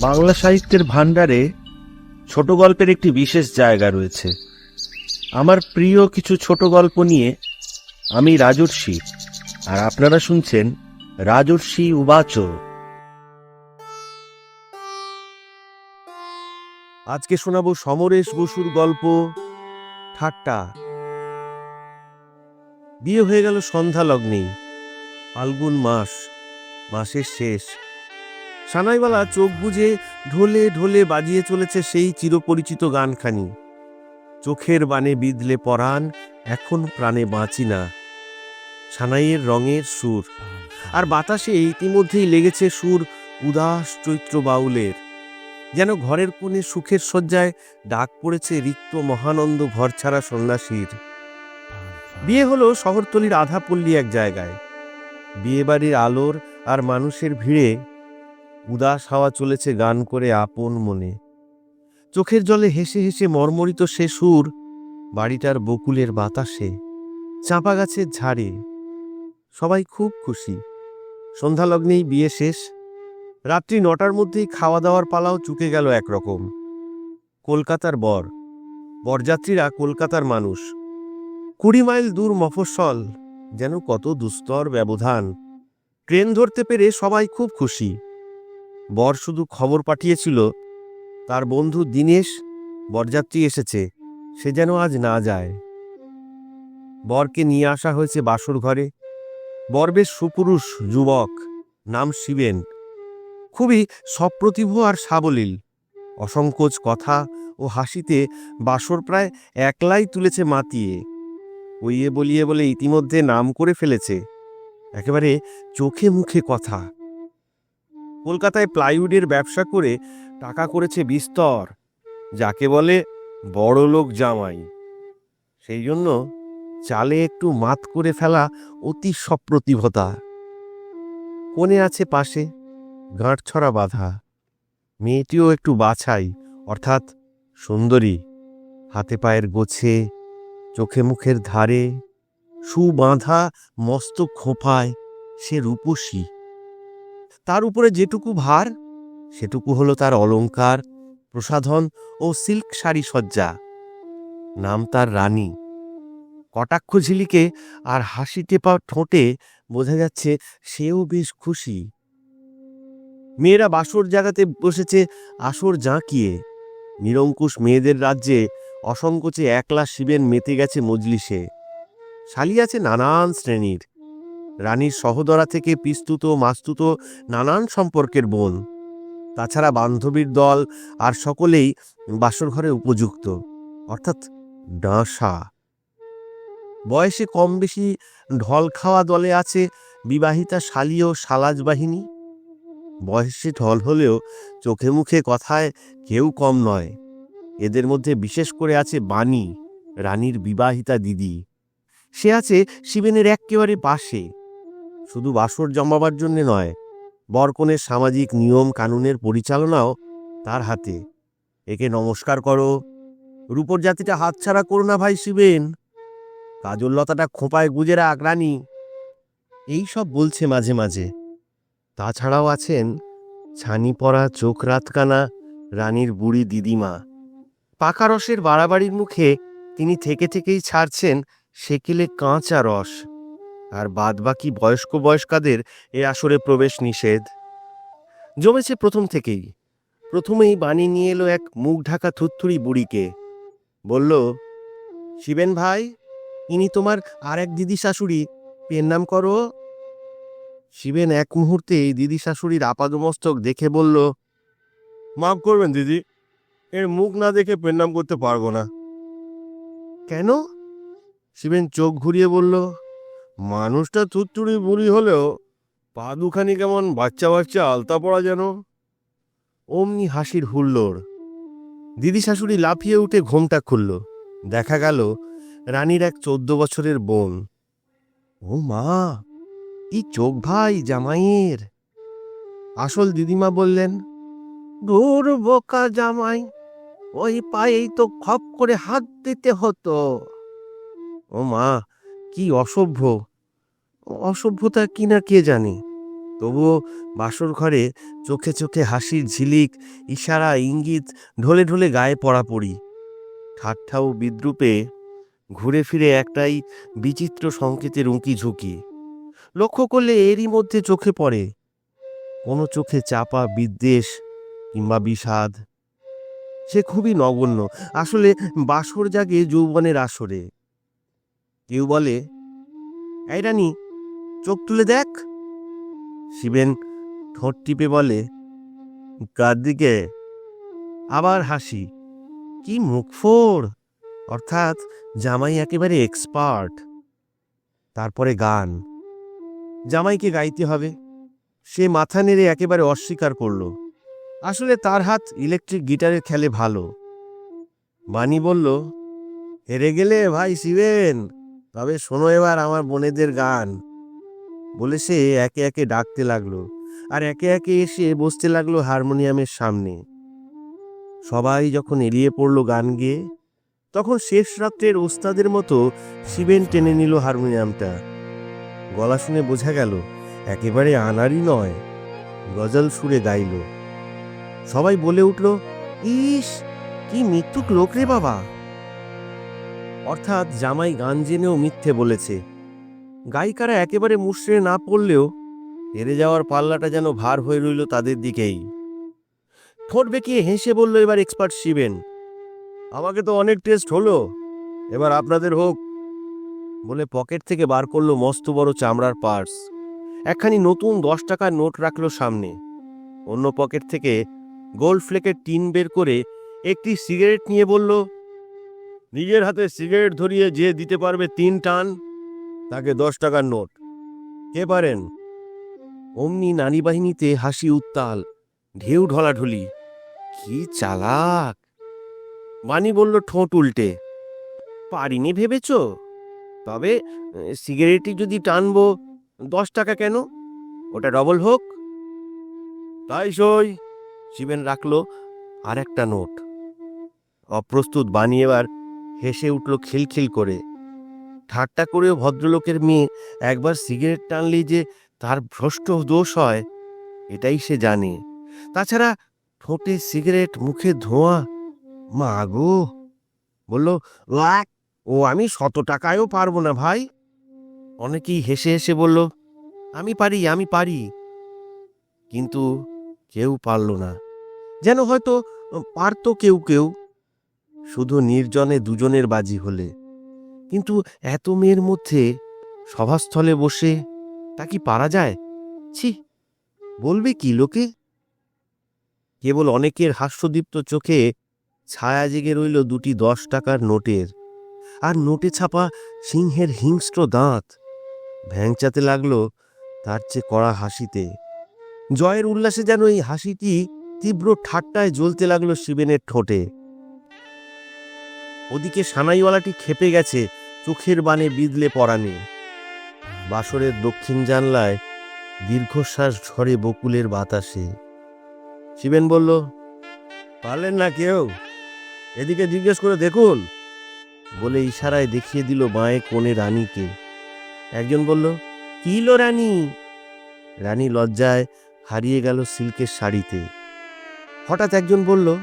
বাংলা সাহিত্যের ভাণ্ডারে ছোট গল্পের একটি বিশেষ জায়গা রয়েছে। আমার প্রিয় কিছু ছোট গল্প নিয়ে আমি রাজর্ষি, আর আপনারা শুনছেন রাজর্ষি উবাচ। আজকে শোনাবো সমরেশ বসুর গল্প, ঠাট্টা। বিয়ে হয়ে গেল সন্ধ্যা লগ্নেই, ফাল্গুন মাস, মাসের শেষ। সানাইওয়ালা চোখ বুজে ঢোলে ঢোলে বাজিয়ে চলেছে সেই চিরপরিচিত গানখানি। চোখের বানে বিদলে পরাণ, এখন প্রাণে বাঁচি না। সানাইয়ের রঙের সুর। আর বাতাসে ইতিমধ্যেই লেগেছে সুর উদাস চৈত্র বাউলের। যেন ঘরের কোণে সুখের শয্যায় ডাক পড়েছে রিক্ত মহানন্দ ঘরছাড়া সন্ন্যাসীর। বিয়ে হলো শহরতলির আধা পল্লী এক জায়গায়। বিয়েবাড়ির আলোর আর মানুষের ভিড়ে উদাস হাওয়া চলেছে গান করে আপন মনে। চোখের জলে হেসে হেসে মর্মরিত সে সুর, বাড়িটার বকুলের বাতাসে, চাঁপা গাছের ঝাড়ে। সবাই খুব খুশি। সন্ধ্যালগ্নেই বিয়ে শেষ। রাত্রি নটার মধ্যেই খাওয়া দাওয়ার পালাও চুকে গেল একরকম। কলকাতার বর। বরযাত্রীরা কলকাতার মানুষ। কুড়ি মাইল দূর মফস্বল, যেন কত দুস্তর ব্যবধান। ট্রেন ধরতে পেরে সবাই খুব খুশি। বর শুধু খবর পাঠিয়েছিল, তার বন্ধু দীনেশ, বরযাত্রী এসেছে, সে যেন আজ না যায়। বরকে নিয়ে আসা হয়েছে বাসর ঘরে। বর বেশ সুপুরুষ, যুবক, নাম শিবেন। খুবই সপ্রতিভ আর সাবলীল। অসংকোচ কথা ও হাসিতে বাসর প্রায় একলাই তুলেছে মাতিয়ে। ওইয়ে বলিয়ে বলে ইতিমধ্যে নাম করে ফেলেছে। একেবারে চোখে মুখে কথা। কলকাতায় প্লাইউডের ব্যবসা করে টাকা করেছে বিস্তর, যাকে বলে বড় লোক জামাই। সেই জন্য চালে একটু মাত করে ফেলা অতি সপ্রতিভতা। কোণে আছে পাশে গাঁটছড়া বাঁধা। মেয়েটিও একটু বাছাই, অর্থাৎ সুন্দরী। হাতে পায়ের গোছে, চোখে মুখের ধারে সুবাঁধা মস্ত খোঁপায়, সে রূপসী। তার উপরে যেটুকু ভার, সেটুকু হলো তার অলংকার, প্রসাধন ও সিল্ক শাড়ি সজ্জা। নাম তার রানী। কটাক্ষ ঝিলিকে আর হাসি টেপা ঠোঁটে বোঝা যাচ্ছে সেও বেশ খুশি। মেয়েরা বাসর জাগাতে বসেছে আসর জাঁকিয়ে। নিরঙ্কুশ মেয়েদের রাজ্যে অসংকোচে একলা শিবেন মেতে গেছে মজলিসে। শালি আছে নানান শ্রেণির। রানীর সহদরা থেকে পিস্তুত মাস্তুত নানান সম্পর্কের বোন। তাছাড়া বান্ধবীর দল আর সকলেই বাসর ঘরে উপযুক্ত, অর্থাৎ ডাঁসা। বয়সে কম বেশি ঢল খাওয়া দলে আছে বিবাহিতা শালী ও সালাজ বাহিনী। বয়সে ঢল হলেও চোখে মুখে কথায় কেউ কম নয়। এদের মধ্যে বিশেষ করে আছে বাণী, রানীর বিবাহিতা দিদি। সে আছে শিবেনের একেবারে পাশে। শুধু বাসর জমাবার জন্যে নয়, বরকনের সামাজিক নিয়ম কানুনের পরিচালনাও তার হাতে। একে নমস্কার করো। রূপর জাতিটা হাতছাড়া করো না ভাই শিবেন। কাজললতাটা খোঁপায় গুজে রাখ, রানী। এই সব বলছে মাঝে মাঝে। তাছাড়াও আছেন ছানি পড়া চোখ রাতকানা, রানীর বুড়ি দিদিমা। পাকা রসের বাড়াবাড়ির মুখে তিনি থেকে থেকেই ছাড়ছেন সেকেলে কাঁচা রস। আর বাদবাকি বয়স্ক বয়স্কাদের এ আসরে প্রবেশ নিষেধ। জমেছে প্রথম থেকেই। প্রথমেই বাণী নিয়ে এলো এক মুখ ঢাকা থুত্থুরি বুড়িকে। বলল, শিবেন ভাই, ইনি তোমার আর এক দিদি শাশুড়ি, পেন নাম করো? শিবেন এক মুহূর্তে এই দিদি শাশুড়ির আপাদমস্তক দেখে বলল, মাফ করবেন দিদি, এর মুখ না দেখে পেন নাম করতে পারব না। কেন? শিবেন চোখ ঘুরিয়ে বলল মানুষটা থুত্তুড়ি বুড়ি হলেও পা দুখানি কেমন বাচ্চা বাচ্চা আলতা পড়া যেন। অমনি হাসির হুল্লোড়। দিদি শাশুড়ি লাফিয়ে উঠে ঘোমটা খুলল। দেখা গেল রানীর এক চোদ্দ বছরের বোন। ও মা ই চোখ ভাই জামাইয়ের। আসল দিদিমা বললেন, দূর বোকা জামাই, ওই পায়েই তো খপ করে হাত দিতে হতো। ও মা, কি অসভ্য। অসভ্যতা কি না কে জানে? তবুও বাসর ঘরে চোখে চোখে হাসির ঝিলিক, ইশারা, ইঙ্গিত, ঢলে ঢলে গায়ে পড়া পড়ি। ঠাট্টা ও বিদ্রুপে ঘুরে ফিরে একটাই বিচিত্র সংকেতের উঁকি ঝুঁকি। লক্ষ্য করলে এরই মধ্যে চোখে পড়ে। কোনো চোখে চাপা বিদ্বেষ কিংবা বিষাদ। সে খুবই নগণ্য, আসলে বাসর জাগে যৌবনের আসরে। কেউ বলে, এই রানী চোখ তুলে দেখ। শিবেন ঠোঁট টিপে বলে কার দিকে আবার হাসি। কি মুখফোড়! অর্থাৎ জামাই একেবারে এক্সপার্ট তারপরে গান। জামাইকে গাইতে হবে। সে মাথা নেড়ে একেবারে অস্বীকার করল। আসলে তার হাত ইলেকট্রিক গিটারের খেলে ভালো। বাণী বলল, হেরে গেলে ভাই শিবেন, তবে শোনো এবার আমার বোনেদের গান। বলে সে একে একে ডাকতে লাগল আর একে একে এসে বসতে লাগল হারমোনিয়ামের সামনে। সবাই যখন এড়িয়ে পড়ল গান গেয়ে, তখন শেষ রাত্রের ওস্তাদের মতো শিবেন টেনে নিল হারমোনিয়ামটা। গলা শুনে বোঝা গেল, একেবারে আনারই নয়, গজল সুরে গাইল। সবাই বলে উঠল, ইস, কি মৃত্যুক লোক রে বাবা! অর্থাৎ জামাই গান জেনেও মিথ্যে বলেছে। গায়িকারা একেবারে মুশড়ে না পড়লেও হেরে যাওয়ার পাল্লাটা যেন ভার হয়ে রইল তাদের দিকেই। ঠোঁট বেঁকিয়ে হেসে বলল, এবার এক্সপার্ট শিবেন। আমাকে তো অনেক টেস্ট হলো। এবার আপনাদের হোক। বলে পকেট থেকে বার করল মস্ত বড় চামড়ার পার্স। একখানি নতুন দশ টাকার নোট রাখল সামনে। অন্য পকেট থেকে গোল্ড ফ্লেকের টিন বের করে একটি সিগারেট নিয়ে বলল, নিজের হাতে সিগারেট ধরিয়ে যে দিতে পারবে তিন টান। তাকে দশ টাকার নোট। কে পারেন? অমনি নারী বাহিনীতে হাসি উত্তাল ঢেউ ঢলাঢলি। কি চালাক! বাণী বলল ঠোঁট উল্টে পারিনি ভেবেছ? তবে এ, সিগারেটই যদি টানবো দশ টাকা কেন? ওটা ডবল হোক। তাই সই শিবেন রাখল আর একটা নোট। অপ্রস্তুত বানিয়ে এবার হেসে উঠল খিলখিল করে। ঠাট্টা করেও ভদ্রলোকের মেয়ে একবার সিগারেট টানলেই যে তার ভ্রষ্ট দোষ হয় এটাই সে জানে। তাছাড়া ঠোঁটে সিগারেট মুখে ধোঁয়া মা গো! বলল "ওয়াক, ও আমি শত টাকায়ও পারব না ভাই। অনেকেই হেসে হেসে বলল আমি পারি আমি পারি। কিন্তু কেউ পারল না। যেন হয়তো পারত কেউ কেউ শুধু নির্জনে দুজনের বাজি হলে। কিন্তু এত মেয়ের মধ্যে সভাস্থলে বসে তা কি পারা যায়? ছি, বলবে কি লোকে? কেবল অনেকের হাস্যদীপ্ত চোখে ছায়া জেগে রইল দুটি দশ টাকার নোটের। আর নোটে ছাপা সিংহের হিংস্র দাঁত। ভ্যাংচাতে লাগল তার চেয়ে কড়া হাসিতে। জয়ের উল্লাসে যেন এই হাসিটি তীব্র ঠাট্টায় জ্বলতে লাগল শিবেনের ঠোঁটে। ওদিকে সানাইওয়ালাটি খেপে গেছে চোখের বানে বিদলে পরানে বাসরের দক্ষিণ জানলায় দীর্ঘশ্বাস ঝরে বকুলের বাতাসে। শিবেন বলল, পারলেন না কেউ? এদিকে জিজ্ঞেস করে দেখুন। বলে ইশারায় দেখিয়ে দিল বাঁয়ে কোণে রানীকে। একজন বলল, কি লো রানী? রানী লজ্জায় হারিয়ে গেল সিল্কের শাড়িতে। হঠাৎ একজন বলল,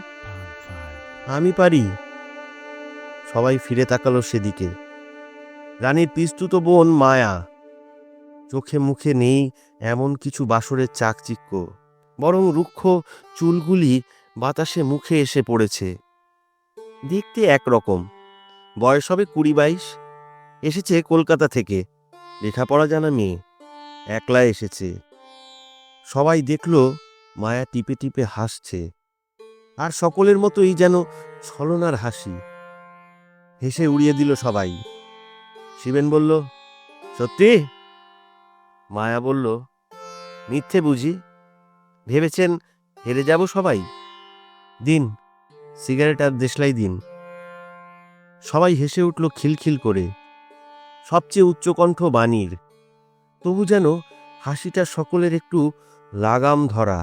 আমি পারি। সবাই ফিরে তাকালো সেদিকে। রানীর পিস্তুত বোন মায়া। চোখে মুখে নেই এমন কিছু বাসরের চাকচিক্য। বরং রুক্ষ চুলগুলি বাতাসে মুখে এসে পড়েছে। দেখতে একরকম। বয়স হবে কুড়ি বাইশ। এসেছে কলকাতা থেকে। লেখাপড়া জানা মেয়ে। একলা এসেছে। সবাই দেখল মায়া টিপে টিপে হাসছে। আর সকলের মতোই যেন ছলনার হাসি। হেসে উড়িয়ে দিল সবাই। শিবেন বলল, সত্যি? মায়া বলল, মিথ্যে বুঝি। ভেবেছেন হেরে যাব সবাই? দিন, সিগারেট আর দেশলাই দিন। সবাই হেসে উঠল খিলখিল করে। সবচেয়ে উচ্চকণ্ঠ বাণীর, তবু যেন হাসিটা সকলের একটু লাগাম ধরা,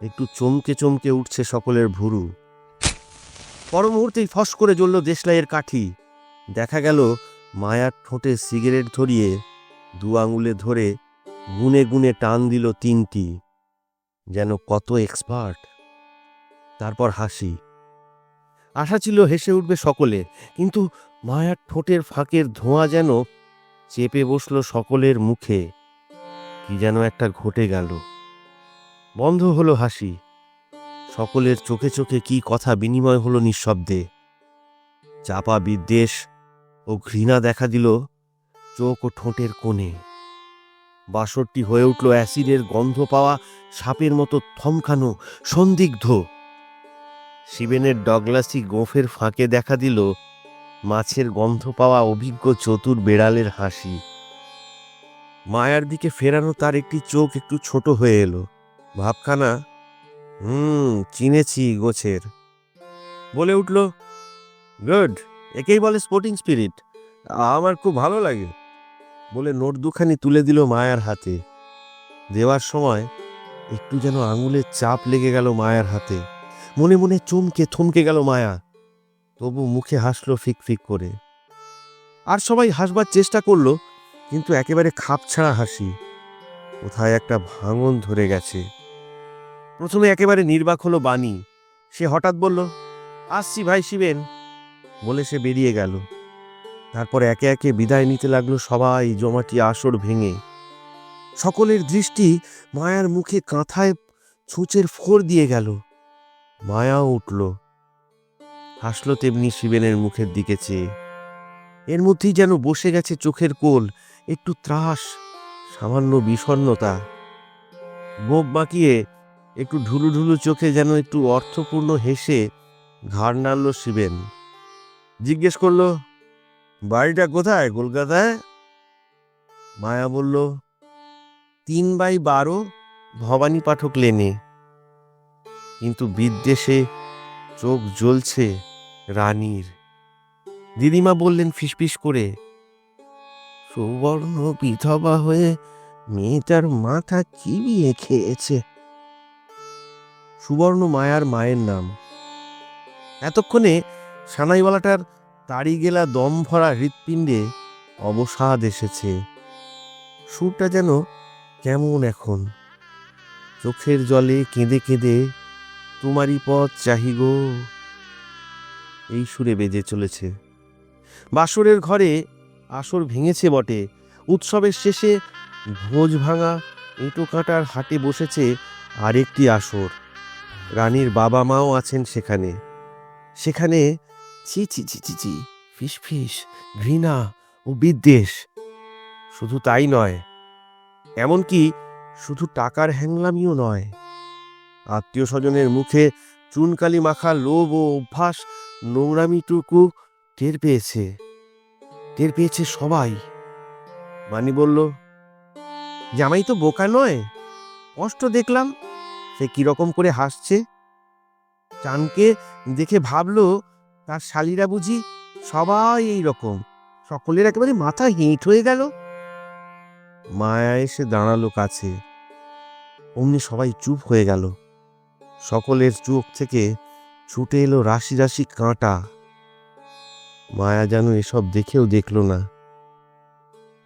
একটু চমকে চমকে উঠছে সকলের ভুরু। পর মুহূর্তেই ফস করে জ্বলল দেশলাইয়ের কাঠি। দেখা গেল মায়ার ঠোঁটে সিগারেট ধরিয়ে দু আঙুলে ধরে গুনে গুনে টান দিল তিনটি। যেন কত এক্সপার্ট তারপর হাসি। আশা ছিল হেসে উঠবে সকলে, কিন্তু মায়ার ঠোঁটের ফাঁকের ধোঁয়া যেন চেপে বসল সকলের মুখে। কি যেন একটা ঘটে গেল। বন্ধ হলো হাসি। সকলের চোখে চোখে কি কথা বিনিময় হলো নিঃশব্দে। চাপা বিদ্বেষ ও ঘৃণা দেখা দিল চোখ ও ঠোঁটের কোণে। বাসরটি হয়ে উঠল অ্যাসিডের গন্ধ পাওয়া সাপের মতো থমকানো সন্দিগ্ধ। শিবেনের ডগলাসি গোফের ফাঁকে দেখা দিল মাছের গন্ধ পাওয়া অভিজ্ঞ চতুর বেড়ালের হাসি। মায়ার দিকে ফেরানো তার একটি চোখ একটু ছোট হয়ে এলো। ভাবখানা, হুম, চিনেছি গোছের। বলে উঠল, গুড। একেই বলে স্পোর্টিং স্পিরিট আমার খুব ভালো লাগে। বলে নোট দুখানি তুলে দিল মায়ার হাতে। দেওয়ার সময় একটু যেন আঙুলের চাপ লেগে গেল মায়ার হাতে। মনে মনে চমকে থমকে গেল মায়া। তবু মুখে হাসলো ফিক ফিক করে। আর সবাই হাসবার চেষ্টা করল, কিন্তু একেবারে খাপ ছাড়া হাসি। কোথায় একটা ভাঙন ধরে গেছে। প্রথমে একেবারে নির্বাক হলো বাণী। সে হঠাৎ বলল, আসছি ভাই শিবেন। বলে সে বেরিয়ে গেল। তারপর একে একে বিদায় নিতে লাগল সবাই, জমাটি আসর ভেঙে। সকলের দৃষ্টি মায়ার মুখে কাঁথায় ছুঁচের ফোর দিয়ে গেল। মায়াও উঠল। হাসলো তেমনি শিবেনের মুখের দিকে চেয়ে। এর মধ্যেই যেন বসে গেছে চোখের কোল, একটু ত্রাস, সামান্য বিষণ্ণতা। গোপ বাঁকিয়ে একটু ঢুলু ঢুলু চোখে যেন একটু অর্থপূর্ণ হেসে ঘাড় নাড়ল শিবেন। জিজ্ঞেস করল, বাড়িটা কোথায়? কলকাতায়? মায়া বলল, তিন বাই বারো ভবানী পাঠক লেনে। কিন্তু বিদ্বেষে চোখ জ্বলছে রানীর। দিদিমা বললেন ফিসফিস করে, সুবর্ণ বিধবা হয়ে মেয়েটার মাথা চিবিয়ে খেয়েছে। সুবর্ণ মায়ার মায়ের নাম। এতক্ষণে সানাইওয়ালাটার তাড়ি গেলা দম ভরা হৃৎপিণ্ডে অবসাদ এসেছে। সুরটা যেন কেমন এখন। চোখের জলে কেঁদে কেঁদে, তোমারই পথ চাহি গো। এই সুরে বেজে চলেছে। বাসরের ঘরে আসর ভেঙেছে বটে। উৎসবের শেষে ভোজ ভাঙা এঁটো কাটার হাটে বসেছে আরেকটি আসর। রানীর বাবা মাও আছেন সেখানে। সেখানে চি ছি ছি ছি ফিস ফিস, ঘৃণা ও বিদ্বেষ। শুধু তাই নয়, এমনকি শুধু টাকার হ্যাংলামিও নয়। আত্মীয় স্বজনের মুখে চুনকালি মাখা লোভ ও অভ্যাস নোংরামিটুকু টের পেয়েছে। টের পেয়েছে সবাই। মানি বলল, জামাই তো বোকা নয়। কষ্ট দেখলাম, সে কীরকম করে হাসছে? চানকে দেখে ভাবলো তার শালিরা বুঝি সবাই এই রকম। সকলের একেবারে মাথা হেঁট হয়ে গেল। মায়া এসে দাঁড়াল কাছে। অমনি সবাই চুপ হয়ে গেল। সকলের চোখ থেকে ছুটে এলো রাশি রাশি কাঁটা। মায়া যেন এসব দেখেও দেখল না।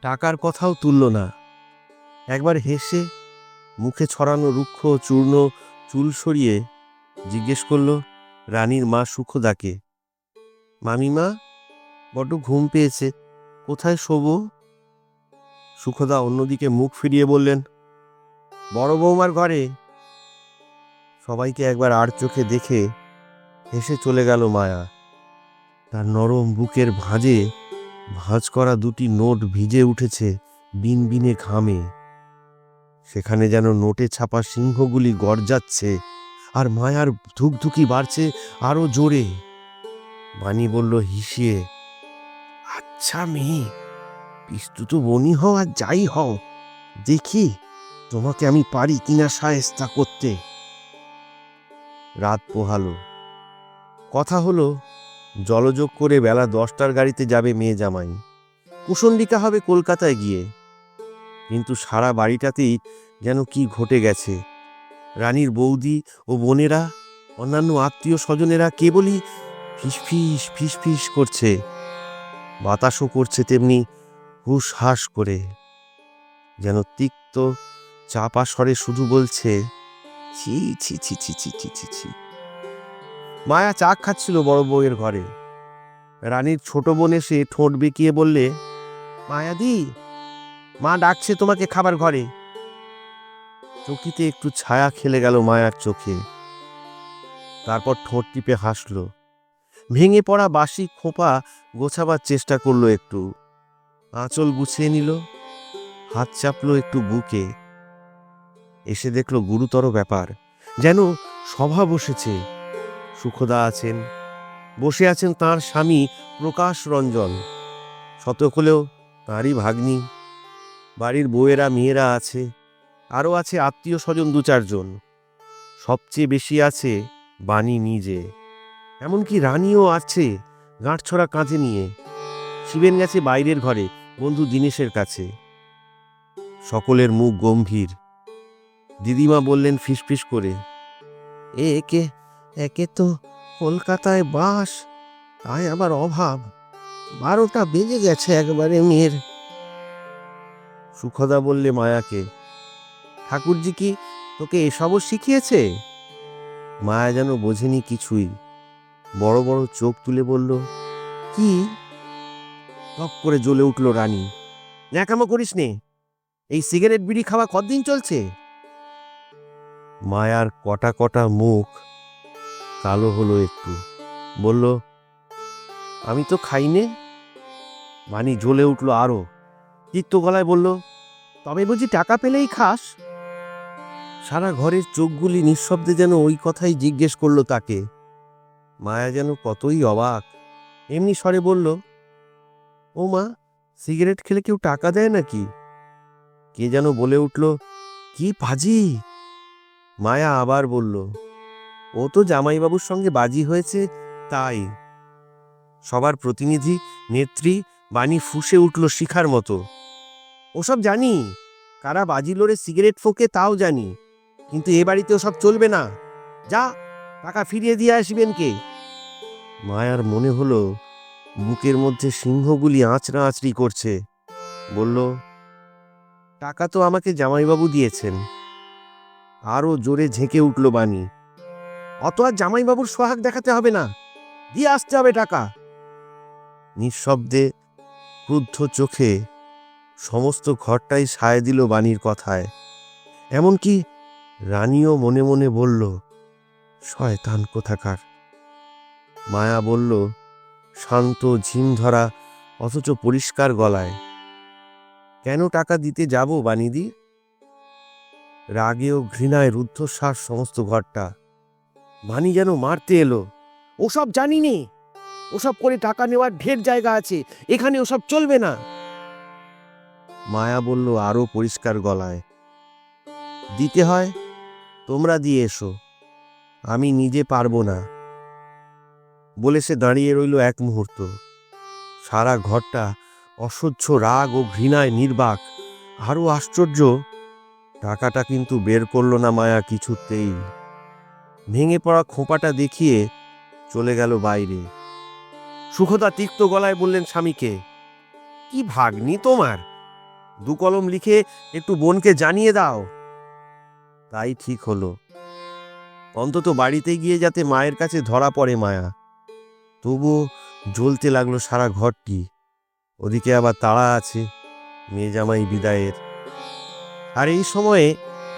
টাকার কথাও তুলল না। একবার হেসে মুখে ছড়ানো রুক্ষ চূর্ণ চুল সরিয়ে জিজ্ঞেস করল, রানীর মা সুখদাকে? মামিমা, বড্ড ঘুম পেয়েছে। কোথায় শোবো? সুখদা অন্যদিকে মুখ ফিরিয়ে বললেন, বড় বৌমার ঘরে। সবাইকে একবার আর চোখে দেখে হেসে চলে গেল মায়া। তার নরম বুকের ভাঁজে ভাঁজ করা দুটি নোট ভিজে উঠেছে বিন বিনে ঘামে। সেখানে যেন নোটে ছাপা সিংহগুলি গর্জাচ্ছে আর মায়ার ধুকধুকি বাড়ছে আরও জোরে। বাণী বলল হিসিয়ে আচ্ছা মেয়ে পিস্তু তো বনি হও আর যাই হও। দেখি তোমাকে আমি পারি কিনা সায়স্তা করতে। রাত পোহালো। কথা হলো, জলযোগ করে বেলা দশটার গাড়িতে যাবে মেয়ে জামাই। কুশন্ডিকা হবে কলকাতায় গিয়ে। কিন্তু সারা বাড়িটাতেই যেন কি ঘটে গেছে। রানীর বৌদি ও বোনেরা, অন্যান্য আত্মীয় স্বজনেরা কেবলই ফিসফিস ফিসফিস করছে। বাতাসও করছে তেমনি হুস হাস করে। যেন তিক্ত চাপা স্বরে শুধু বলছে, ছি ছি ছি ছি ছি ছি ছি ছি। মায়া চা খাচ্ছিল বড় বউয়ের ঘরে। রানীর ছোট বোন এসে ঠোঁট বেঁকিয়ে বললে মায়াদি মা ডাকছে তোমাকে খাবার ঘরে। চকিতে একটু ছায়া খেলে গেল মায়ার চোখে। তারপর ঠোঁট টিপে হাসল। ভেঙে পড়া বাসি খোঁপা গোছাবার চেষ্টা করল একটু। আঁচল গুছিয়ে নিল, হাত চাপলো একটু বুকে। এসে দেখল গুরুতর ব্যাপার, যেন সভা বসেছে। সুখদা আছেন, বসে আছেন তার স্বামী প্রকাশ রঞ্জন। শতক হলেও তাঁরই ভাগ্নি। বাড়ির বউয়েরা, মেয়েরা আছে, আরও আছে আত্মীয় স্বজন দু চারজন। সবচেয়ে বেশি আছে বাণী নিজে। এমনকি রানীও আছে গাঁটছড়া কাঁধে নিয়ে। শিবেন গেছে বাইরের ঘরে, বন্ধু দিনেশের কাছে। সকলের মুখ গম্ভীর। দিদিমা বললেন ফিসফিস করে এ একে একে তো কলকাতায় বাস, তাই আবার অভাব। বারোটা বেজে গেছে একবারে মেয়ের। সুখদা বললে মায়াকে, ঠাকুরজি কি তোকে এসবও শিখিয়েছে? মায়া যেন বোঝেনি কিছুই। বড় বড় চোখ তুলে বলল, কি? টক করে জ্বলে উঠল রানী, ন্যাকামো করিস নে, এই সিগারেট বিড়ি খাওয়া কতদিন চলছে? মায়ার কটা কটা মুখ কালো হলো একটু, বলল, আমি তো খাইনে মানি জ্বলে উঠল আরও তিক্ত গলায় বলল, তবে বুঝি টাকা পেলেই খাস? সারা ঘরের চোখগুলি নিঃশব্দে যেন ওই কথাই জিজ্ঞেস করল তাকে মায়া যেন কতই অবাক। এমনি স্বরে বলল, ও মা, সিগারেট খেলে কেউ টাকা দেয় নাকি? কে যেন বলে উঠল, কি পাজি? মায়া আবার বলল, ও তো জামাইবাবুর সঙ্গে বাজি হয়েছে, তাই। সবার প্রতিনিধি, নেত্রী, বাণী ফুসে উঠল শিখার মতো। ওসব জানি, কারা বাজি লড়ে সিগারেট ফোকে তাও জানি, কিন্তু এ বাড়িতে ওসব চলবে না। যা, টাকা ফিরিয়ে দিয়ে আসবেন কে? মায়ার মনে হলো, বুকের মধ্যে সিংহগুলি আঁচড়া আঁচড়ি করছে। বলল, টাকা তো আমাকে জামাইবাবু দিয়েছেন। আরও জোরে ঝেঁকে উঠল বাণী, অত আর জামাইবাবুর সোহাগ দেখাতে হবে না, দিয়ে আসতে হবে টাকা। নিঃশব্দে ক্রুদ্ধ চোখে সমস্ত ঘরটাই সায় দিল বাণীর কথায়। এমনকি রানীও মনে মনে বলল, শয়তান কোথাকার? মায়া বলল, শান্ত ঝিম ধরা অথচ পরিষ্কার গলায়। কেন টাকা দিতে যাব বানিদি রাগে ও ঘৃণায় রুদ্ধশ্বাস সমস্ত ঘরটা। বাণী যেন মারতে এলো, ওসব জানি নে ওসব করে টাকা নেওয়ার ঢের জায়গা আছে, এখানে ওসব চলবে না? মায়া বলল আরও পরিষ্কার গলায়, দিতে হয়, তোমরা দিয়ে এসো, আমি নিজে পারব না। বলে সে দাঁড়িয়ে রইল এক মুহূর্ত। সারা ঘরটা অসহ্য রাগ ও ঘৃণায় নির্বাক। আরও আশ্চর্য, টাকাটা কিন্তু বের করল না মায়া কিছুতেই। ভেঙে পড়া খোঁপাটা দেখিয়ে চলে গেল বাইরে। সুখদা তিক্ত গলায় বললেন স্বামীকে, কি ভাগ্নি তোমার? দু কলম লিখে একটু বোনকে জানিয়ে দাও। তাই ঠিক হলো। অন্তত বাড়িতে গিয়ে যাতে মায়ের কাছে ধরা পড়ে মায়া। তবুও জ্বলতে লাগল সারা ঘরটি। ওদিকে আবার তাড়া আছে মেয়ে জামাই বিদায়ের। আর এই সময়ে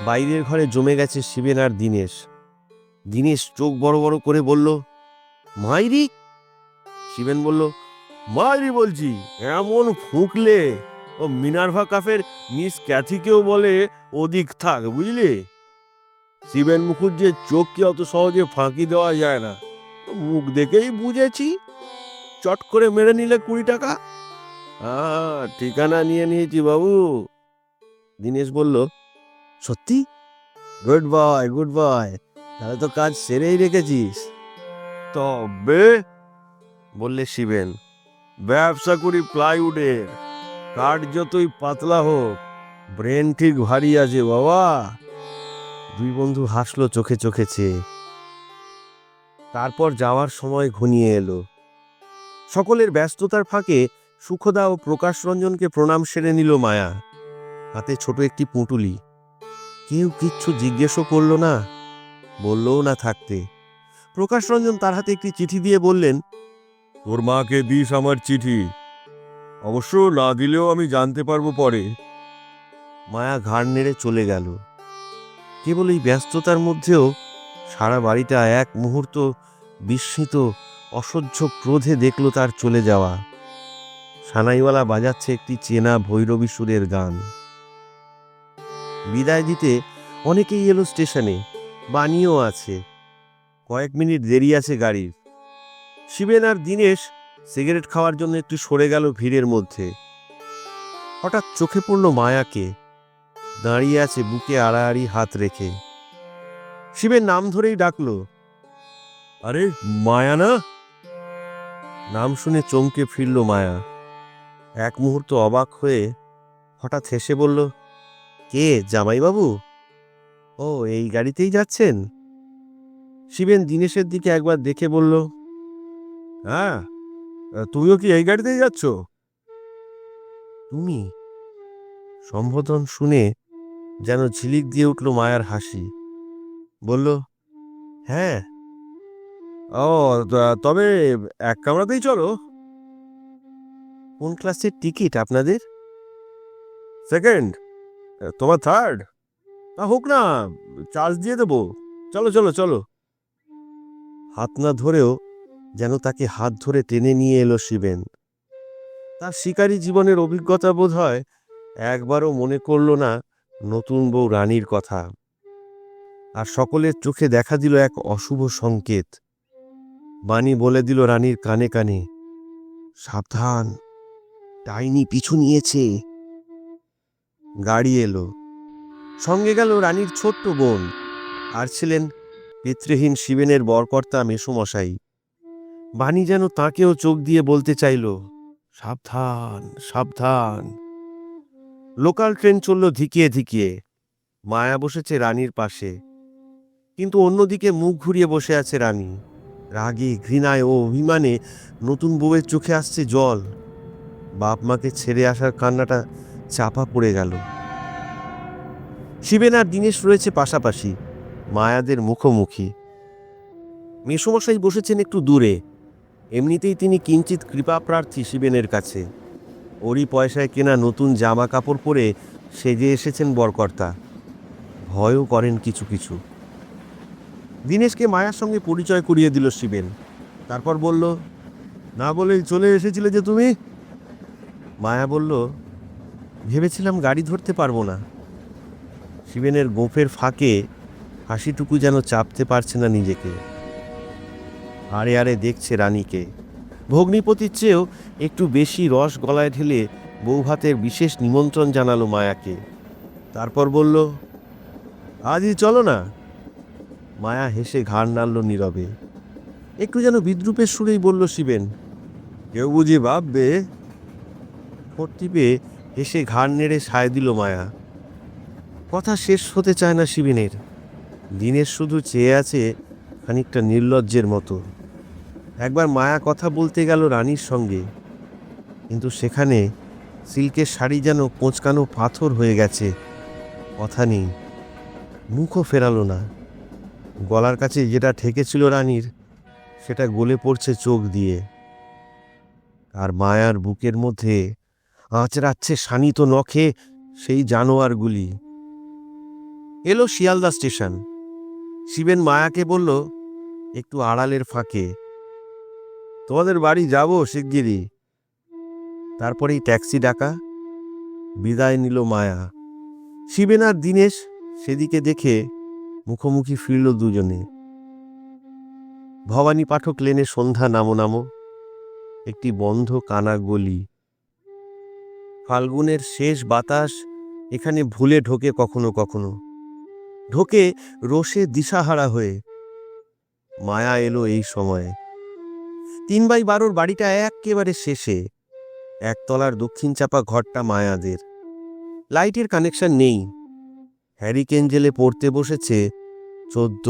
বাইরের ঘরে জমে গেছে শিবেন আর দীনেশ। দীনেশ চোখ বড় বড় করে বলল, মাইরি? শিবেন বলল, মাইরি বলছি, এমন ফুঁকলে ও মিনার্ভা কাফের মিস ক্যাথিকেও বলে ওদিক থাক, বুঝলি? শিবেন মুখুজ্জের চোখ কি অত সহজে ফাঁকি দেওয়া যায় না। মুখ দেখেই বুঝেছি। চট করে মেরে নিলে কুড়ি টাকা। হ্যাঁ ঠিকানা নিয়ে নিয়েছি বাবু। দীনেশ বলল, সত্যি? Good boy good boy. তাহলে তো কাজ সেরেই রেখেছিস। তবে, বললে শিবেন, ব্যবসা করি প্লাইউডের। কাঠ যতই পাতলা হোক, ব্রেন ঠিক ভারী আছে বাবা। দুই বন্ধু হাসলো চোখে চোখে চেয়ে। তারপর যাওয়ার সময় ঘনিয়ে এলো। সকলের ব্যস্ততার ফাঁকে সুখদা ও প্রকাশ রঞ্জনকে প্রণাম সেরে নিল মায়া। হাতে ছোট একটি পুঁটুলি। কেউ কিচ্ছু জিজ্ঞেসও করল না বললও না থাকতে। প্রকাশ রঞ্জন তার হাতে একটি চিঠি দিয়ে বললেন তোর মাকে দিস আমার চিঠি। অবশ্য না দিলেও আমি জানতে পারব পরে। মায়া ঘাড় নেড়ে চলে গেল। কেবল এই ব্যস্ততার মধ্যেও সারা বাড়িটা এক মুহূর্ত বিস্মিত, অসহ্য ক্রোধে দেখল তার চলে যাওয়া। সানাইওয়ালা বাজাচ্ছে একটি চেনা ভৈরবী সুরের গান। বিদায় দিতে অনেকেই এলো স্টেশনে বানিও আছে। কয়েক মিনিট দেরি আছে গাড়ির। শিবেন আর দিনেশ সিগারেট খাওয়ার জন্য একটু সরে গেল ভিড়ের মধ্যে। হঠাৎ চোখে পড়ল মায়াকে। দাঁড়িয়ে আছে বুকে আড়াআড়ি হাত রেখে। শিবের নাম ধরেই ডাকলো আরে, মায়া না? নাম শুনে চমকে ফিরল মায়া। এক মুহূর্ত অবাক হয়ে হঠাৎ হেসে বলল, কে, জামাইবাবু? ও, এই গাড়িতেই যাচ্ছেন? শিবেন দিনেশের দিকে একবার দেখে বলল হ্যাঁ তুমিও কি এই গাড়িতেই যাচ্ছ? তুমি? সম্বোধন শুনে যেন ঝিলিক দিয়ে উঠল মায়ার হাসি। বলল হ্যাঁ ও তবে এক কামরাতেই চলো। কোন ক্লাসের টিকিট আপনাদের? সেকেন্ড, তোমার থার্ড? না হোক না, চার্জ দিয়ে দেবো। চলো চলো চলো। হাত না ধরেও যেন তাকে হাত ধরে টেনে নিয়ে এলো শিবেন। তার শিকারী জীবনের অভিজ্ঞতা বোধ হয় একবারও মনে করল না নতুন বউ রানীর কথা। আর সকলের চোখে দেখা দিল এক অশুভ সংকেত। বাণী বলে দিল রানীর কানে কানে, সাবধান, ডাইনি পিছু নিয়েছে। গাড়ি এলো। সঙ্গে গেল রানীর ছোট্ট বোন, আর ছিলেন পিতৃহীন শিবেনের বরকর্তা মেসুমশাই। বাণী যেন তাকেও চোখ দিয়ে বলতে চাইল, সাবধান সাবধান। লোকাল ট্রেন চলল ধিকিয়ে ধিকিয়ে, মায়া বসেছে রানীর পাশে। কিন্তু অন্যদিকে মুখ ঘুরিয়ে বসে আছে রানী। রাগে, ঘৃণায় ও অভিমানে নতুন বউয়ের চোখে আসছে জল। বাপ মাকে ছেড়ে আসার কান্নাটা চাপা পড়ে গেল। শিবেন আর দিনেশ রয়েছে পাশাপাশি, মায়াদের মুখোমুখি। মেসমশাই বসেছেন একটু দূরে। এমনিতেই তিনি কিঞ্চিত কৃপাপ্রার্থী শিবেনের কাছে। ওরই পয়সায় কেনা নতুন জামা কাপড় পরে সেজে এসেছেন বরকর্তা। ভয়ও করেন কিছু কিছু। দিনেশকে মায়ার সঙ্গে পরিচয় করিয়ে দিল শিবেন। তারপর বলল, না বলে চলে এসেছিলে যে তুমি? মায়া বলল, ভেবেছিলাম গাড়ি ধরতে পারব না। শিবেনের গোফের ফাঁকে হাসিটুকু যেন চাপতে পারছে না নিজেকে। আরে আরে দেখছে রানীকে। ভগ্নিপতির চেয়েও একটু বেশি রস গলায় ঢেলে বৌভাতের বিশেষ নিমন্ত্রণ জানালো মায়াকে। তারপর বলল, আজই চলো না। মায়া হেসে ঘাড় নাড়ল নীরবে। একটু যেন বিদ্রুপের সুরেই বলল শিবেন, কেউ বুঝি ভাববে? ঠোঁট টিপে হেসে ঘাড় নেড়ে সায় দিল মায়া। কথা শেষ হতে চায় না শিবিনের। দিনের শুধু চেয়ে আছে খানিকটা নির্লজ্জের মতো। একবার মায়া কথা বলতে গেল রানীর সঙ্গে। কিন্তু সেখানে সিল্কের শাড়ি যেন কোঁচকানো পাথর হয়ে গেছে। কথা নেই, মুখও ফেরালো না। গলার কাছে যেটা ঠেকেছিল রানীর, সেটা গলে পড়ছে চোখ দিয়ে। আর মায়ার বুকের মধ্যে আঁচড়াচ্ছে শানিত নখে সেই জানোয়ারগুলি। এলো শিয়ালদা স্টেশন। শিবেন মায়াকে বলল, একটু আড়ালের ফাঁকে। তোমাদের বাড়ি যাব শিগগিরই। তারপরেই ট্যাক্সি ডাকা, বিদায় নিল মায়া। শিবেন আর দিনেশ সেদিকে দেখে মুখোমুখি ফিরল দুজনে। ভবানী পাঠক লেনে সন্ধ্যা নামো নামো, একটি বন্ধ কানা গলি। ফাল্গুনের শেষ বাতাস এখানে ভুলে ঢোকে কখনো কখনো। ঢোকে রোষে দিশাহারা হয়ে। মায়া এলো এই সময়ে। তিন বাই বারোর বাড়িটা একেবারে শেষে। একতলার দক্ষিণ চাপা ঘরটা মায়াদের। লাইটের কানেকশন নেই। হ্যারিকেন জেলে পড়তে বসেছে চোদ্দ,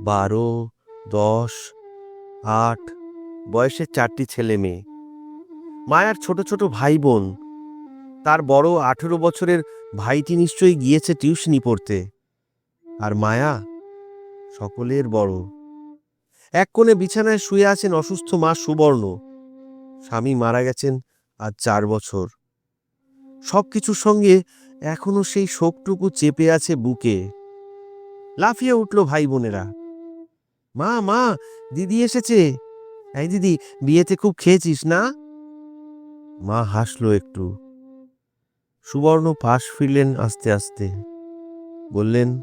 বারো, দশ, আট বয়সের চারটি ছেলে মেয়ে। মায়ার ছোট ছোট ভাই বোন তার বড় আঠেরো বছরের ভাইটি নিশ্চয়ই গিয়েছে টিউশনি পড়তে। আর মায়া সকলের বড়। এক কোণে বিছানায় শুয়ে আছেন অসুস্থ মা সুবর্ণ। স্বামী মারা গেছেন আজ চার বছর। সবকিছুর সঙ্গে এখনও সেই শোকটুকু চেপে আছে বুকে। লাফিয়ে উঠল ভাই বোনেরা মা মা, দিদি এসেছে। এই দিদি, বিয়েতে খুব খেয়েছিস না? মা হাসলো একটু। সুবর্ণ পাশ ফিরলেন আস্তে আস্তে। বললেন,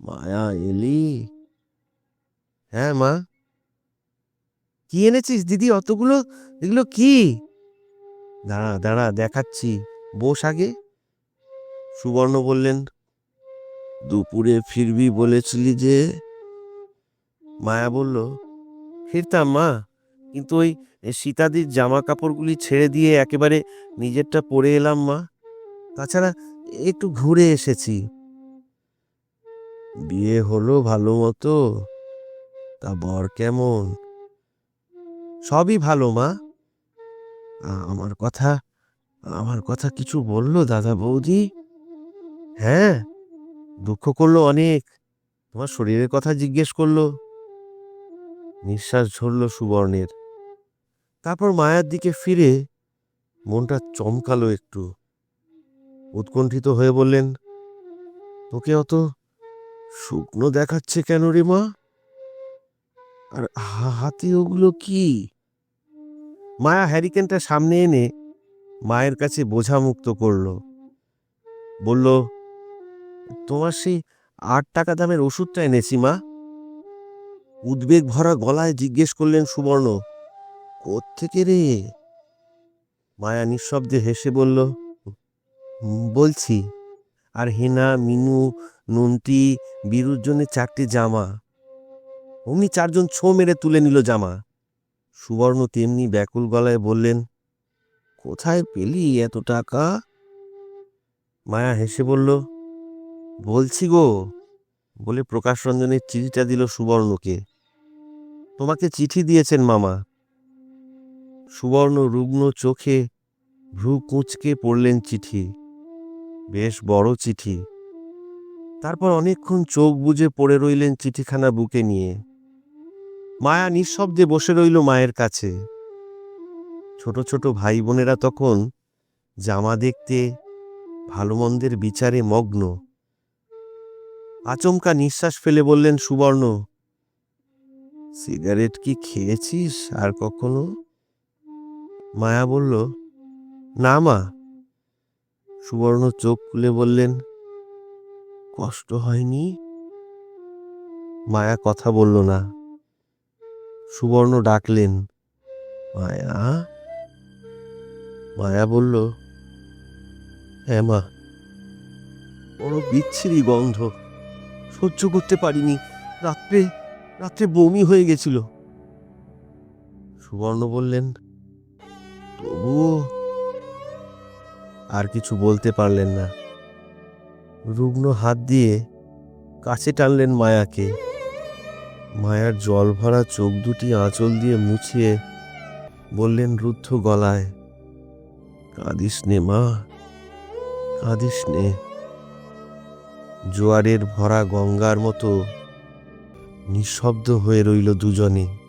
মায়া এলি? হ্যাঁ মা। কি এনেছিস দিদি? অতগুলো? এগুলো কি? দাঁড়া দাঁড়া, দেখাচ্ছি। বস আগে। সুবর্ণ বললেন, দুপুরে ফিরবি বলেছিলি যে? মায়া বলল, ফিরতাম মা, কিন্তু ওই সীতাদির জামা কাপড়গুলি ছেড়ে দিয়ে একেবারে নিজেরটা পরে এলাম মা। তাছাড়া একটু ঘুরে এসেছি। বিয়ে হলো ভালো মতো? তা বর কেমন? সবই ভালো মা। আমার কথা আমার কথা কিছু বলল দাদা বৌদি? হ্যাঁ দুঃখ করল অনেক। তোমার শরীরের কথা জিজ্ঞেস করল। নিঃশ্বাস ঝরল সুবর্ণের। তারপর মায়ার দিকে ফিরে মনটা চমকালো একটু। উৎকণ্ঠিত হয়ে বললেন, তোকে অত শুকনো দেখাচ্ছে কেন রে মা? আর হাতে ওগুলো কি? মায়া হ্যারিকেনটা সামনে এনে মায়ের কাছে বোঝা মুক্ত করল। বলল তোমার সেই আট টাকা দামের ওষুধটা এনেছি, মা। উদ্বেগ ভরা গলায় জিজ্ঞেস করলেন সুবর্ণ, কোত্থেকে রে? মায়া নিঃশব্দে হেসে বলল বলছি, আর হেনা, মিনু, নুনটি, বীরুর জন্য চারটে জামা। অমনি চারজন ছো মেরে তুলে নিল জামা। সুবর্ণ তেমনি ব্যাকুল গলায় বললেন, কোথায় পেলি এত টাকা? মায়া হেসে বলল বলছি গো, বলে প্রকাশ রঞ্জনের চিঠিটা দিল সুবর্ণকে। তোমাকে চিঠি দিয়েছেন মামা। সুবর্ণ রুগ্ন চোখে ভ্রু কুঁচকে পড়লেন চিঠি। বেশ বড় চিঠি। তারপর অনেকক্ষণ চোখ বুজে পড়ে রইলেন চিঠিখানা বুকে নিয়ে। মায়া নিঃশব্দে বসে রইল মায়ের কাছে। ছোট ছোট ভাই বোনেরা তখন জামা দেখতে ভালো মন্দের বিচারে মগ্ন। আচমকা নিঃশ্বাস ফেলে বললেন, সুবর্ণ, সিগারেট কি খেয়েছিস আর কখনো? মায়া বলল, না মা। সুবর্ণ চোখ খুলে বললেন, কষ্ট হয়নি? মায়া কথা বলল না। সুবর্ণ ডাকলেন, মায়া? মায়া বলল হ্যাঁ মা বড় বিচ্ছিরি গন্ধ। সহ্য করতে পারিনি। রাত্রে রাত্রে বমি হয়ে গেছিল। সুবর্ণ বললেন, তবুও আর কিছু বলতে পারলেন না। রুগ্ন হাত দিয়ে কাছে টানলেন মায়াকে। মায়ার জল ভরা চোখ দুটি আঁচল দিয়ে মুছিয়ে বললেন রুদ্ধ গলায়, কাঁদিস নে মা, কাঁদিস নে। জোয়ারের ভরা গঙ্গার মতো নিঃশব্দ হয়ে রইল দুজনে।